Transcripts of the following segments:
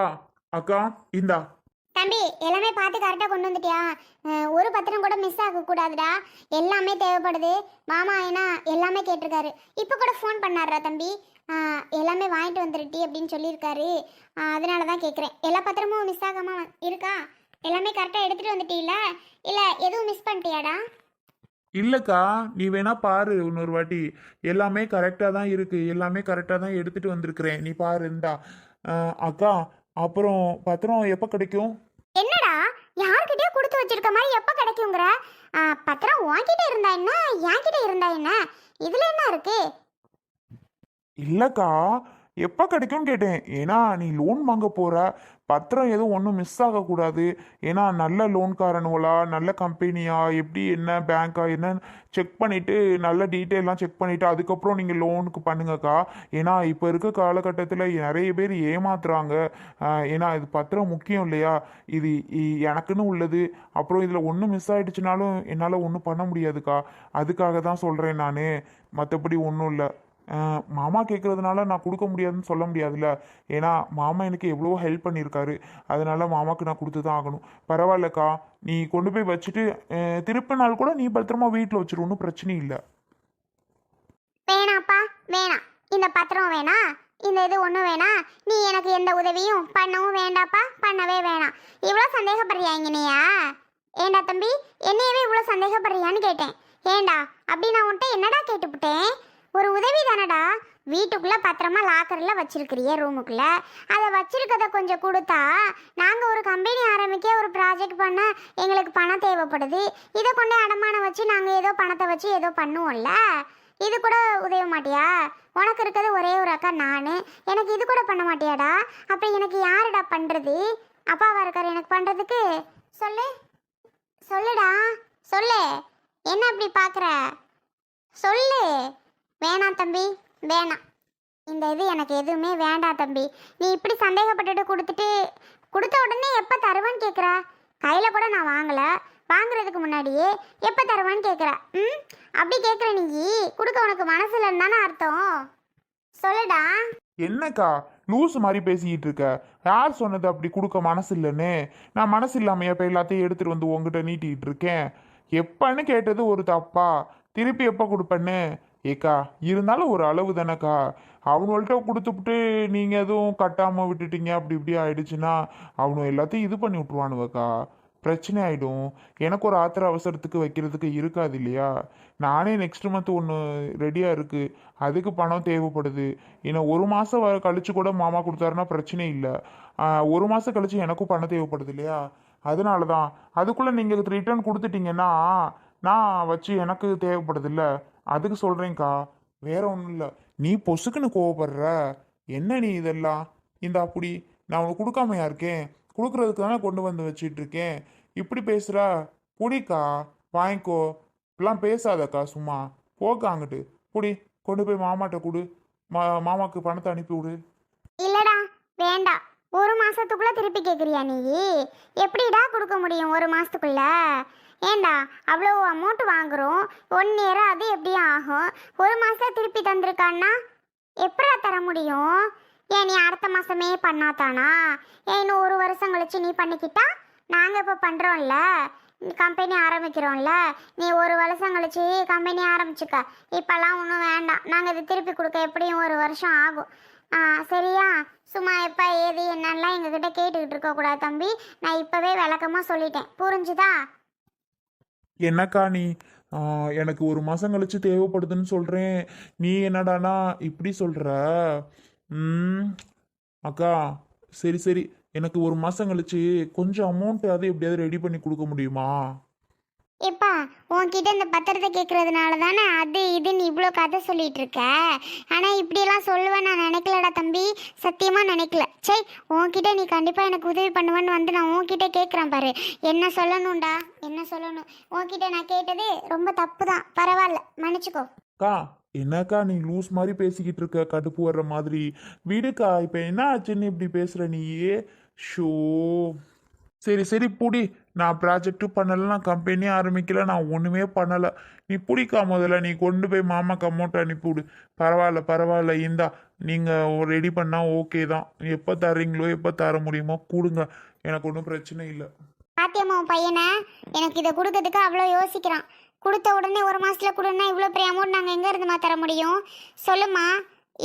ஆ அக்கா இந்தா. தம்பி எல்லாமே பார்த்து கரெக்டாக கொண்டு வந்துட்டியா? அஹ், ஒரு பத்திரம் கூட மிஸ் ஆகக்கூடாதுடா எல்லாமே தேவைப்படுது. மாமா ஏன்னா எல்லாமே கேட்டிருக்காரு. இப்போ கூட ஃபோன் பண்ணாருடா தம்பி. அஹ், எல்லாமே வாங்கிட்டு வந்துருட்டி அப்படின்னு சொல்லியிருக்காரு. அஹ், அதனால தான் கேட்குறேன் எல்லா பத்திரமும் மிஸ் ஆகாம இருக்கா? எல்லாமே கரெக்டாக எடுத்துகிட்டு வந்துட்டீல இல்லை எதுவும் மிஸ் பண்ணிட்டியாடா? இல்லைக்கா நீ வேணா பாரு இன்னொரு வாட்டி. எல்லாமே கரெக்டாக தான் இருக்கு. எல்லாமே கரெக்டாக தான் எடுத்துட்டு வந்திருக்கிறேன். நீ பாரு இந்தா. ஆ, அக்கா அப்புறம் பத்திரம் எப்போ கிடைக்கும்? என்னடா? யார்கிட்டயோ கொடுத்து வச்சிருக்க மாதிரி எப்போ கிடைக்குங்கிற? பத்திரம் உன்கிட்ட இருந்தா என்ன? என்கிட்ட இருந்தா என்ன? இதில் என்ன இருக்கு? இல்லைக்கா எப்போ கிடைக்கும்னு கேட்டேன். ஏன்னா நீ லோன் வாங்க போகிற பத்திரம் எதுவும் ஒன்றும் மிஸ் ஆகக்கூடாது. ஏன்னா நல்ல லோன்காரனுங்களா நல்ல கம்பெனியா எப்படி என்ன பேங்க்கா என்னன்னு செக் பண்ணிவிட்டு நல்ல டீட்டெயிலாம் செக் பண்ணிவிட்டு அதுக்கப்புறம் நீங்கள் லோனுக்கு பண்ணுங்கக்கா. ஏன்னா இப்போ இருக்க காலகட்டத்தில் நிறைய பேர் ஏமாத்துறாங்க. ஏன்னா இது பத்திரம் முக்கியம் இல்லையா? இது இ- எனக்குன்னு உள்ளது. அப்புறம் இதில் ஒன்றும் மிஸ் ஆகிடுச்சுனாலும் என்னால் ஒன்றும் பண்ண முடியாதுக்கா. அதுக்காக தான் சொல்கிறேன் நான். மற்றபடி ஒன்றும் இல்லை. மாமா கேட்குறதுனால நான் கொடுக்க முடியாதுன்னு சொல்ல முடியாதுல்ல. ஏன்னா மாமா எனக்கு எவ்வளவோ ஹெல்ப் பண்ணியிருக்காரு அதனால மாமாவுக்கு நான் கொடுத்து தான் ஆகணும். பரவாயில்லக்கா. நீ கொண்டு போய் வச்சுட்டு திருப்பி நாள் கூட நீ பத்திரமா வீட்டில் வச்சிரு. ஒன்றும் பிரச்சனை இல்லை. வேணாப்பா வேணாம் இந்த பத்திரம் வேணாம் இந்த இது ஒன்றும் வேணாம் நீ எனக்கு எந்த உதவியும் பண்ணவும் வேண்டாப்பா. பண்ணவே வேணாம் இவ்வளோ சந்தேகப்படுறியா இங்கனையா? ஏண்டா தம்பி என்னையவே இவ்வளோ சந்தேகப்படுறியான்னு கேட்டேன். ஏண்டா அப்படி நான் உன்ட்ட என்னடா கேட்டுப்புட்டேன்? ஒரு உதவி தானடா? வீட்டுக்குள்ளே பத்திரமா லாக்கரில் வச்சிருக்கிறியே ரூமுக்குள்ளே அதை வச்சிருக்கதை கொஞ்சம் கொடுத்தா நாங்கள் ஒரு கம்பெனி ஆரம்பிக்க ஒரு ப்ராஜெக்ட் பண்ண எங்களுக்கு பணம் தேவைப்படுது. இதை கொண்டு அடமானம் வச்சு நாங்கள் ஏதோ பணத்தை வச்சு ஏதோ பண்ணுவோம்ல? இது கூட உதவ மாட்டியா? உனக்கு இருக்கிறது ஒரே ஒரு அக்கா நான். எனக்கு இது கூட பண்ண மாட்டியாடா? அப்போ எனக்கு யாருடா பண்ணுறது அப்பாவா இருக்கார் எனக்கு பண்ணுறதுக்கு சொல்லு. சொல்லுடா. சொல்லு. என்ன அப்படி பார்க்குற சொல்லு. வேணாம் தம்பி வேணாம் இந்த இது எனக்கு எதுவுமே வேண்டாம் தம்பி. நீ இப்படி சந்தேகப்பட்டுட்டு கொடுத்துட்டு கொடுத்த உடனே எப்போ தருவேன்னு கேட்குற கையில் கூட நான் வாங்கலை. வாங்குறதுக்கு முன்னாடியே எப்போ தருவான்னு கேட்குற ம்? அப்படி கேட்குற நீ. கொடுக்க உனக்கு மனசு இருந்தானே அர்த்தம். சொல்லுடா. என்னக்கா லூஸ் மாதிரி பேசிக்கிட்டு இருக்க? யார் சொன்னது அப்படி கொடுக்க மனசு இல்லைன்னு? நான் மனசு இல்லாமையா இப்போ எல்லாத்தையும் எடுத்துகிட்டு வந்து உங்ககிட்ட நீட்டிக்கிட்டு இருக்கேன். எப்பன்னு கேட்டது ஒரு தப்பா? திருப்பி எப்போ கொடுப்பேன்னு? ஏக்கா இருந்தாலும் ஒரு அளவு தானேக்கா. அவனுங்கள்ட்ட கொடுத்துப்புட்டு நீங்கள் எதுவும் கட்டாமல் விட்டுட்டீங்க அப்படி இப்படி ஆயிடுச்சுன்னா அவனு எல்லாத்தையும் இது பண்ணி விட்ருவானுவக்கா பிரச்சனை ஆகிடும் எனக்கு ஒரு ஆத்திர அவசரத்துக்கு வைக்கிறதுக்கு இருக்காது இல்லையா? நானே நெக்ஸ்ட் மந்த் ஒன்று ரெடியாக இருக்குது அதுக்கு பணம் தேவைப்படுது. ஏன்னா ஒரு மாதம் வர கழிச்சு கூட மாமா கொடுத்தாருன்னா பிரச்சனை இல்லை. ஒரு மாதம் கழிச்சு எனக்கும் பணம் தேவைப்படுது இல்லையா? அதனால தான் அதுக்குள்ளே நீங்கள் ரிட்டர்ன் கொடுத்துட்டீங்கன்னா நான் வச்சு எனக்கு தேவைப்படுதுல்ல. அதுக்கு சொல்கிறேன்க்கா வேற ஒன்றும் இல்லை. நீ பொசுக்குன்னு கோவப்படுற. என்ன நீ இதெல்லாம்? இந்த அப்படி நான் உனக்கு கொடுக்காமையா இருக்கேன். கொடுக்குறதுக்கு தானே கொண்டு வந்து வச்சிட்டு இருக்கேன் இப்படி பேசுகிற புடிக்கா வாங்கிக்கோ. இப்படிலாம் பேசாதக்கா சும்மா. போக்கா அங்கிட்டு. புடி கொண்டு போய் மாமாட்ட கொடு. மா மாமாக்கு பணத்தை அனுப்பி விடு. இல்லடா வேண்டாம் ஒரு மாசத்துக்குள்ள திருப்பி கேக்குறியா நீ? எப்படிடா கொடுக்க முடியும் ஒரு மாசத்துக்குள்ள? ஏண்டா அவ்வளோ அமௌண்ட் வாங்குறோம்? ஒன் இயர் அது எப்படி ஆகும்? ஒரு மாதம் திருப்பி தந்திருக்கான்னா? எப்படா தர முடியும்? ஏன் நீ அடுத்த மாதமே பண்ணாதானா? ஏன் இன்னும் ஒரு வருஷம் கழிச்சு நீ பண்ணிக்கிட்டா? நாங்கள் இப்போ பண்ணுறோம்ல கம்பெனி ஆரம்பிக்கிறோம்ல. நீ ஒரு வருஷம் கழிச்சு கம்பெனி ஆரம்பிச்சுக்க. இப்போல்லாம் ஒன்றும் வேண்டாம். நாங்கள் இது திருப்பி கொடுக்க எப்படியும் ஒரு வருஷம் ஆகும். ஆ சரியா? சும்மா எப்போ ஏது என்னெல்லாம் எங்ககிட்ட கேட்டுக்கிட்டு இருக்கக்கூடாது தம்பி. நான் இப்போவே விளக்கமாக சொல்லிட்டேன். புரிஞ்சுதா? என்னக்கா நீ? எனக்கு ஒரு மாதம் கழிச்சு தேவைப்படுதுன்னு சொல்கிறேன் நீ என்னடானா இப்படி சொல்கிற ம் அக்கா சரி சரி. எனக்கு ஒரு மாதம் கழிச்சு கொஞ்சம் அமௌண்ட் அது எப்படியாவது ரெடி பண்ணி கொடுக்க முடியுமா? எப்பா உன்கிட்ட இந்த பத்திரத்தை கேட்கறதுனால தானே அது இதுன்னு இவ்வளோ கதை சொல்லிட்டு இருக்க ஆனால் இப்படியெல்லாம் சொல்லுவேன் நான் நினைக்கலடா தம்பி. சத்தியமாக நினைக்கல. சரி உன்கிட்ட நீ கண்டிப்பாக எனக்கு உதவி பண்ணுவேன்னு வந்து நான் உன்கிட்ட கேட்குறேன் பாரு. என்ன சொல்லணும்டா? என்ன சொல்லணும்? உன்கிட்ட நான் கேட்டது ரொம்ப தப்பு தான் பரவாயில்ல மன்னிச்சுக்கோ. அக்கா என்னக்கா நீ லூஸ் மாதிரி பேசிக்கிட்டு இருக்க கடுப்பு வர்ற மாதிரி. விடுக்கா இப்போ என்ன ஆச்சுன்னு இப்படி பேசுகிற நீயே? ஷோ. சரி சரி புடி. நான் ப்ராஜெக்ட்டும் பண்ணலை நான் கம்பெனியும் ஆரம்பிக்கல நான் ஒன்றுமே பண்ணலை. நீ பிடிக்கா முதல்ல? நீ கொண்டு போய் மாமாக்கு அமௌண்ட் அனுப்பிவிடு. பரவாயில்ல பரவாயில்ல இந்தா. நீங்கள் ரெடி பண்ணால் ஓகே தான். எப்போ தர்றீங்களோ எப்போ தர முடியுமோ கொடுங்க. எனக்கு ஒன்றும் பிரச்சனை இல்லை. பாத்தியம்மா பையனை? எனக்கு இதை கொடுக்கறதுக்கு அவ்வளோ யோசிக்கிறான். கொடுத்த உடனே ஒரு மாதத்தில் கொடுன்னா இவ்வளோ பெரிய அமௌண்ட் நாங்கள் எங்கே இருந்துமா தர முடியும்? சொல்லுமா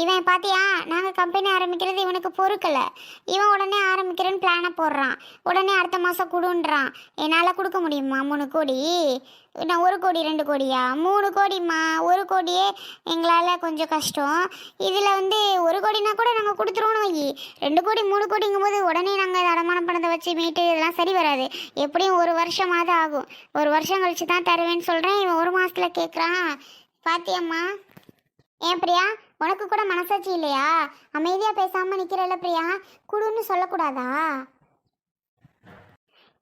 இவன் பாத்தியா நாங்கள் கம்பெனி ஆரம்பிக்கிறது இவனுக்கு பொறுக்கல. இவன் உடனே ஆரம்பிக்கிறேன்னு பிளானை போடுறான். உடனே அடுத்த மாதம் கொடுன்றான். என்னால் கொடுக்க முடியுமா? மூணு கோடி. நான் ஒரு கோடி ரெண்டு கோடியா? மூணு கோடிம்மா. ஒரு கோடியே எங்களால் கொஞ்சம் கஷ்டம். இதில் வந்து ஒரு கோடினா கூட நாங்கள் கொடுத்துருவோம் வை. ரெண்டு கோடி மூணு கோடிங்கும் போது உடனே நாங்கள் அடமான பணத்தை வச்சு மீட்டு இதெல்லாம் சரி வராது. எப்படியும் ஒரு வருஷமாவது ஆகும். ஒரு வருஷம் கழிச்சு தான் தருவேன்னு சொல்கிறேன் இவன் ஒரு மாதத்தில் கேட்குறான் பாத்தியம்மா. ஏன் பிரியா? உனக்கு கூட மனசாட்சி இல்லையா? அமைதியாக பேசாமல் நிற்கிறல்ல பிரியா? குடுன்னு சொல்லக்கூடாதா?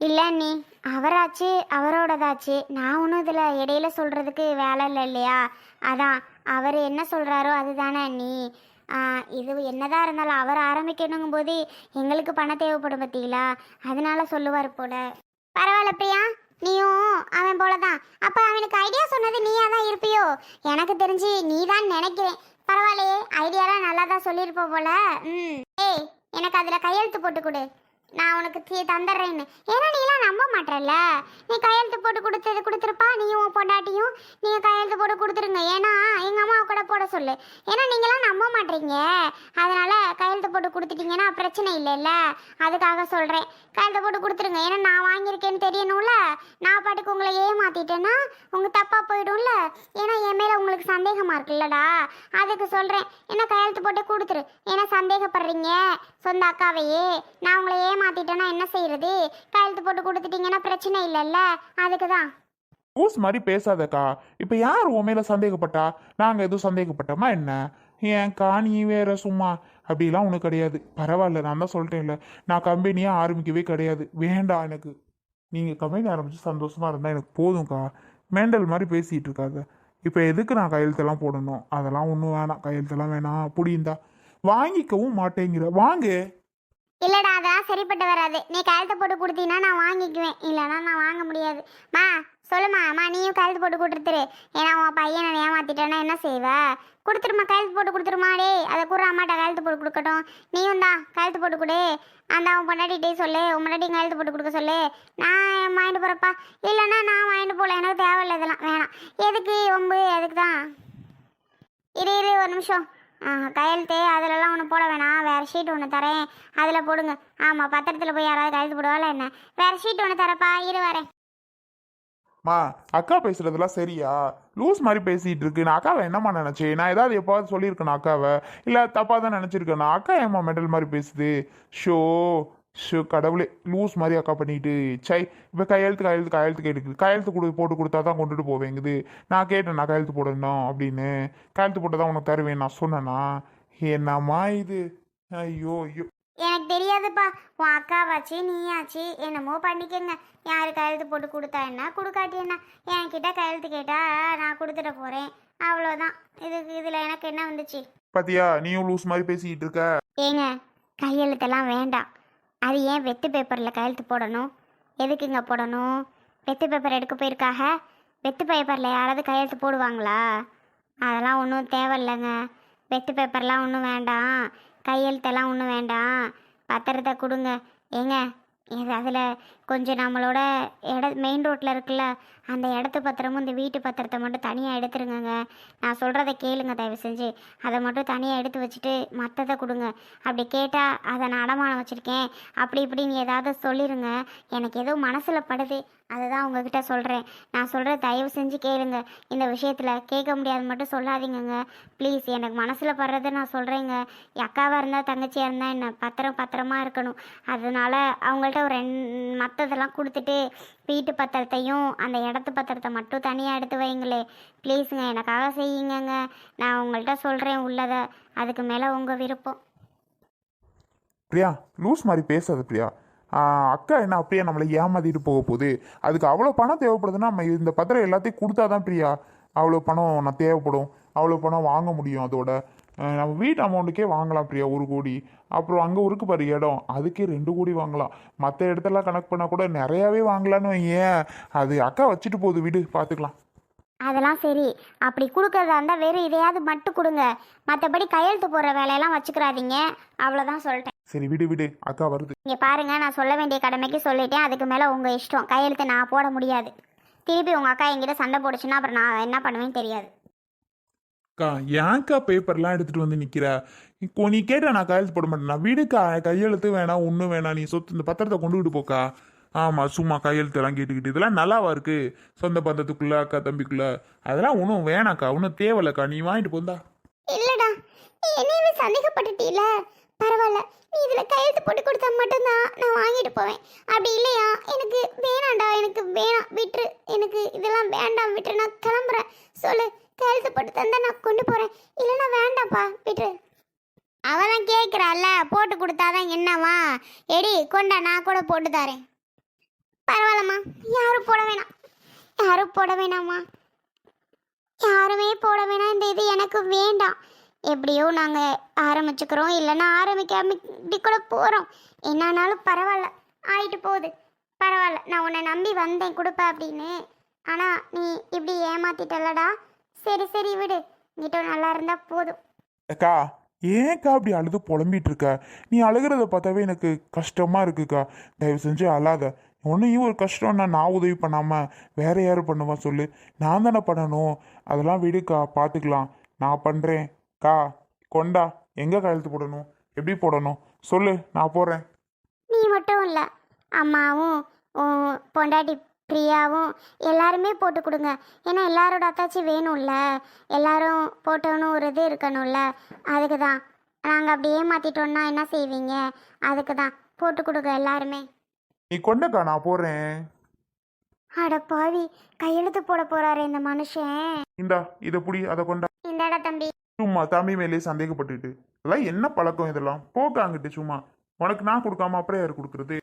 இல்லை நீ அவராச்சு அவரோடதாச்சு. நான் ஒன்றும் இதில் இடையில சொல்கிறதுக்கு வேலை இல்லை இல்லையா? அதான் அவர் என்ன சொல்கிறாரோ அதுதானே நீ இது என்னதான் இருந்தாலும் அவர் ஆரம்பிக்கணுங்கும் போது எங்களுக்கு பணம் தேவைப்படும் பார்த்தீங்களா அதனால சொல்லுவார் போல. பரவாயில்ல பிரியா நீயும் அவன் போலதான். அப்போ அவனுக்கு ஐடியா சொன்னது நீயா தான் இருப்பியோ? எனக்கு தெரிஞ்சு நீ தான் நினைக்கிறேன். பரவாயில்லையே ஐடியாலாம் நல்லா தான் சொல்லியிருப்போம் போல. ம். ஏய் எனக்கு அதில் கையெழுத்து போட்டு கொடு. நான் உனக்கு தீ தந்துடுறேன்னு. ஏன்னா நீலாம் நம்ப மாட்டேல்ல நீ கையெழுத்து போட்டு கொடுத்து கொடுத்துருப்பா. நீயும் உன் பொண்டாட்டியும் நீங்கள் கையெழுத்து போட்டு கொடுத்துருங்க. ஏன்னா போட சொல்லு. ஏன்னா நீங்களாம் நம்ப மாட்டீங்க. அதனால கையெழுத்து போட்டு கொடுத்துட்டீங்கன்னா பிரச்சனை இல்லைல்ல. அதுக்காக சொல்கிறேன் கையெழுத்து போட்டு கொடுத்துருங்க. ஏன்னா நான் வாங்கியிருக்கேன்னு தெரியணும்ல. நான் பாட்டுக்கு உங்களை ஏமாற்றிட்டேன்னா உங்கள் தப்பாக போயிடும்ல. ஏன்னா என் மேலே உங்களுக்கு சந்தேகமாக இருக்குல்லடா. அதுக்கு சொல்கிறேன் ஏன்னா கையெழுத்து போட்டு கொடுத்துரு. ஏன்னா சந்தேகப்படுறீங்க சொந்த அக்காவையே. நான் உங்களை ஏமாற்றிட்டேன்னா என்ன செய்யறது? கையெழுத்து போட்டு கொடுத்துட்டீங்கன்னா பிரச்சனை இல்லைல்ல. அதுக்கு தான். ஊஸ் மாதிரி பேசாதக்கா. இப்போ யார் உன் மேலே சந்தேகப்பட்டா? நாங்கள் எதுவும் சந்தேகப்பட்டோமா என்ன? ஏன்க்கா நீ வேற சும்மா. அப்படிலாம் ஒன்றும் கிடையாது. பரவாயில்ல நான் தான் சொல்லிட்டேன்ல. நான் கம்பெனியே ஆரம்பிக்கவே கிடையாது. வேண்டாம் எனக்கு. நீங்கள் கம்பெனி ஆரம்பித்து சந்தோஷமாக இருந்தால் எனக்கு போதும்க்கா. மேண்டல் மாதிரி பேசிகிட்டு இருக்காத. இப்போ எதுக்கு நான் கையெழுத்தெல்லாம் போடணும்? அதெல்லாம் ஒன்றும் வேணாம். கையெழுத்தெல்லாம் வேணாம். புடிந்தா வாங்கிக்கவும் மாட்டேங்கிற. வாங்கு. இல்லடா அதான் சரிப்பட்டு வராது. நீ கையெழுத்த போட்டு கொடுத்தீங்கன்னா நான் வாங்கிக்குவேன். இல்லைன்னா நான் வாங்க முடியாது. மா சொல்லுமா அம்மா நீயும் கையெழுத்து போட்டு கொடுத்துரு. ஏன்னா உன் பையனை ஏமாத்திட்டேன்னா என்ன செய்வ? கொடுத்துருமா கையெழுத்து போட்டு கொடுத்துருமா டே அதை கூட அம்மாட்ட கையெழுத்து போட்டு கொடுக்கட்டும். நீயும் தான் கையெழுத்து போட்டு கொடு. அந்த அவன் பொண்டாட்டிகிட்டே சொல்லு. உன் பொண்டாட்டி கையெழுத்து போட்டு கொடுக்க சொல்லு. நான் வாங்கிட்டு போகிறப்பா இல்லைன்னா நான் வாங்கிட்டு போகல. எனக்கு தேவையில்லை இதெல்லாம். வேணாம். எதுக்கு ஒம்பு எதுக்கு தான்? இரு இரு ஒரு நிமிஷம். ஆ, கையெழுத்து அதிலலாம் ஒன்று போட வேணாம். வேறு ஷீட் ஒன்று தரேன். அதில் போடுங்க. ஆமாம் பத்திரத்தில் போய் யாராவது கையெழுத்து போடுவாள் என்ன? வேறு ஷீட் ஒன்று தரப்பா. இரு வரேன். மா அக்கா பேசுறதெல்லாம் சரியா? லூஸ் மாதிரி பேசிட்டு இருக்கு. நான் அக்காவை என்னம்மா நினைச்சேன்? நான் ஏதாவது எப்பாவது சொல்லியிருக்கேன் அக்காவை. இல்லை தப்பாக தான் நினச்சிருக்கேன். அக்கா ஏம்மா மெடல் மாதிரி பேசுது? ஷோ ஷோ கடவுளே லூஸ் மாதிரி அக்கா பண்ணிட்டு. சை இப்போ கையெழுத்து கையெழுத்து கையெழுத்து கேட்டுக்கு கையெழுத்து கொடு போட்டு கொடுத்தா தான் கொண்டுட்டு போவேங்குது. நான் கேட்டேன் நான் கையெழுத்து போடணும் அப்படின்னு. கையெழுத்து போட்டு தான் உனக்கு தருவேன். நான் சொன்னேன்னா என்னம்மா இது? ஐயோ ஐயோ. தெரியாதுப்பா. உன் அக்காவாச்சு நீயாச்சு என்னமோ பண்ணிக்கங்க. யார் கையெழுத்து போட்டு கொடுத்தா என்ன? கொடுக்காட்டி என்ன? என்கிட்ட கையெழுத்து கேட்டா நான் கொடுத்துட போகிறேன் அவ்வளோதான். இதுக்கு இதில் எனக்கு என்ன வந்துச்சு? பாத்தியா நீயும் லூஸ் மாதிரி பேசிக்கிட்டு இருக்க. ஏங்க கையெழுத்தெல்லாம் வேண்டாம். அது ஏன் வெத்து பேப்பரில் கையெழுத்து போடணும்? எதுக்குங்க போடணும்? வெத்து பேப்பர் எடுக்க போயிருக்காக? வெத்து பேப்பரில் யாராவது கையெழுத்து போடுவாங்களா? அதெல்லாம் ஒன்றும் தேவையில்லைங்க. வெத்து பேப்பர்லாம் ஒன்றும் வேண்டாம். கையெழுத்தெல்லாம் ஒன்றும் வேண்டாம். பத்திரத்தை கொடுங்க. ஏங்க இது அதில் கொஞ்சம் நம்மளோட இட மெயின் ரோட்டில் இருக்குல்ல அந்த இடத்து பத்திரமும் இந்த வீட்டு பத்திரத்தை மட்டும் தனியாக எடுத்துருங்கங்க. நான் சொல்கிறத கேளுங்க தயவு செஞ்சு அதை மட்டும் தனியாக எடுத்து வச்சுட்டு மற்றதை கொடுங்க. அப்படி கேட்டால் அதை நான் அடமானம் வச்சுருக்கேன். அப்படி இப்படின்னு ஏதாவது சொல்லிடுங்க எனக்கு ஏதோ மனசில் படுது. அதுதான் உங்ககிட்ட சொல்கிறேன் நான் சொல்கிற தயவு செஞ்சு கேளுங்க. இந்த விஷயத்தில் கேட்க முடியாது மட்டும் சொல்லாதீங்கங்க. ப்ளீஸ் எனக்கு மனசில் படுறதை நான் சொல்கிறேங்க அக்காவாக இருந்தால் தங்கச்சியாக இருந்தால் என்ன பத்திரம் பத்திரமா இருக்கணும். அதனால அவங்கள்ட்ட ஒரு ரெண் மற்றதெல்லாம் கொடுத்துட்டு வீட்டு பத்திரத்தையும் அந்த இடத்து பத்திரத்தை மட்டும் தனியாக எடுத்து வைங்களே. ப்ளீஸுங்க எனக்காக செய்யுங்கங்க. நான் உங்கள்கிட்ட சொல்கிறேன் உள்ளதை. அதுக்கு மேலே உங்கள் விருப்பம். பிரியா லூஸ் மாதிரி பேசாது பிரியா. அக்கா என்ன அப்படியே நம்மளை ஏமாத்திட்டு போக போகுது. அதுக்கு அவ்வளோ பணம் தேவைப்படுதுன்னா நம்ம இந்த பத்திரம் எல்லாத்தையும் கொடுத்தா தான் பிரியா அவ்வளோ பணம் நான் தேவைப்படும். அவ்வளோ பணம் வாங்க முடியும் அதோட. நம்ம வீட்டு அமௌண்ட்டுக்கே வாங்கலாம் பிரியா ஒரு கோடி. அப்புறம் அங்கே இருக்கு பாரு இடம். அதுக்கே ரெண்டு கோடி வாங்கலாம். மற்ற இடத்தெல்லாம் கணக்கு பண்ணால் கூட நிறையாவே வாங்கலான்னு ஏன் அது அக்கா வச்சுட்டு போகுது வீடு பார்த்துக்கலாம் அதெல்லாம் சரி. அப்படி கொடுக்கறதா இருந்தால் வெறும் இதையாவது மட்டும் கொடுங்க. மற்றபடி கையெழுத்து போடுற வேலையெல்லாம் வச்சுக்கிறாதீங்க அவ்வளோதான் சொல்லிட்டேன். சரி விடு விடு அக்கா வருது. இங்கே பாருங்க நான் சொல்ல வேண்டிய கடமைக்கு சொல்லிட்டேன். அதுக்கு மேலே உங்கள் இஷ்டம். கையெழுத்து நான் போட முடியாது. திருப்பி உங்கள் அக்கா என்கிட்ட சண்டை போடுச்சுன்னா அப்புறம் நான் என்ன பண்ணுவேன்னு தெரியாது. அக்கா ஏன்க்கா பேப்பர்லாம் எடுத்துட்டு வந்து நிக்கிறா? இப்போ நீ கேட்ட நான் கையெழுத்து போட மாட்டேன். நான் வீடுக்கா கையெழுத்து வேணாம் ஒன்றும் வேணாம். நீ சொத்து இந்த பத்திரத்தை கொண்டு விட்டு போக்கா. ஆமாம் சும்மா கையெழுத்தெல்லாம் கேட்டுக்கிட்டு. இதெல்லாம் நல்லாவா இருக்கு? சொந்த பந்தத்துக்குள்ள அக்கா தம்பிக்குள்ள. அதெல்லாம் ஒன்றும் வேணாக்கா ஒன்றும் தேவையில்லக்கா. நீ வாங்கிட்டு போந்தா. இல்லடா என்னையுமே சந்தேகப்பட்டுட்டீல? பரவாயில்ல. நீ இதில் கையெழுத்து போட்டு கொடுத்தா மட்டும்தான் நான் வாங்கிட்டு போவேன். அப்படி இல்லையா? எனக்கு வேணாம்டா எனக்கு வேணாம் விட்டுரு. எனக்கு இதெல்லாம் வேண்டாம் விட்டுரு. நான் கிளம்புறேன். சொல்லு. கையெழுத்து போட்டு தந்தா நான் கொண்டு போகிறேன் இல்லைன்னா வேண்டாம்ப்பா விட்டுரு. அவள் தான் கேட்குறாள்ல போட்டு கொடுத்தாதான் என்னவா? எடி கொண்டா நான் கூட போட்டு தரேன். பரவாயில்லம்மா. யாரும் போட வேணாம். யாரும் போட வேணாம்மா. யாருமே போட வேணாம். இந்த இது எனக்கு வேண்டாம். எப்படியோ நாங்கள் ஆரம்பிச்சுக்கிறோம். இல்லைன்னா ஆரம்பிக்காம இப்படி கூட போகிறோம் என்னானாலும் பரவாயில்ல. ஆயிட்டு போகுது. பரவாயில்ல. நான் உன்னை நம்பி வந்தேன். கொடுப்ப அப்படின்னு. ஆனால் நீ இப்படி ஏமாத்திட்டலடா சரி சரி விடு. நீட்டோ நல்லா இருந்தா போதும். அக்கா ஏன்க்கா அப்படி அழுது புலம்பிட்டு இருக்க நீ அழுகிறத பார்த்தாவே எனக்கு கஷ்டமா இருக்குக்கா. தயவு செஞ்சு அழாத. உன்னையும் ஒரு கஷ்டம்னா நான் உதவி பண்ணாமல் வேற யாரும் பண்ணுவா சொல்லு. நான் தானே பண்ணணும். அதெல்லாம் விடுக்கா. பார்த்துக்கலாம். நான் பண்ணுறேன் கா கொண்டா எங்க கையெழுத்து போடணும்? எப்படி போடணும்? சொல்லு நான் போறேன். நீ மட்டும் இல்லை அம்மாவும் பொண்டாட்டி பிரியாவும் எல்லாருமே போட்டு கொடுங்க. ஏன்னா எல்லாரோட அத்தாச்சி வேணும்ல. எல்லாரும் போட்டோன்னு ஒரு இது இருக்கணும்ல. அதுக்கு தான். நாங்கள் அப்படி ஏமாத்திட்டோம்னா என்ன செய்வீங்க? அதுக்கு தான். போட்டு கொடுங்க எல்லாருமே. நீ கொண்டக்கா நான் போறேன். அட பாவி கையெழுத்து போட போறாரு இந்த மனுஷன். இந்தா இதை புடி அதை கொண்டா. இந்தாடா தம்பி. சும்மா தம்பி மேலேயே சந்தேகப்பட்டுட்டு இதெல்லாம் என்ன பழக்கம் இதெல்லாம்? போக்காங்கிட்டு சும்மா. உனக்கு நான் கொடுக்காம அப்புறம் யார் கொடுக்குறது?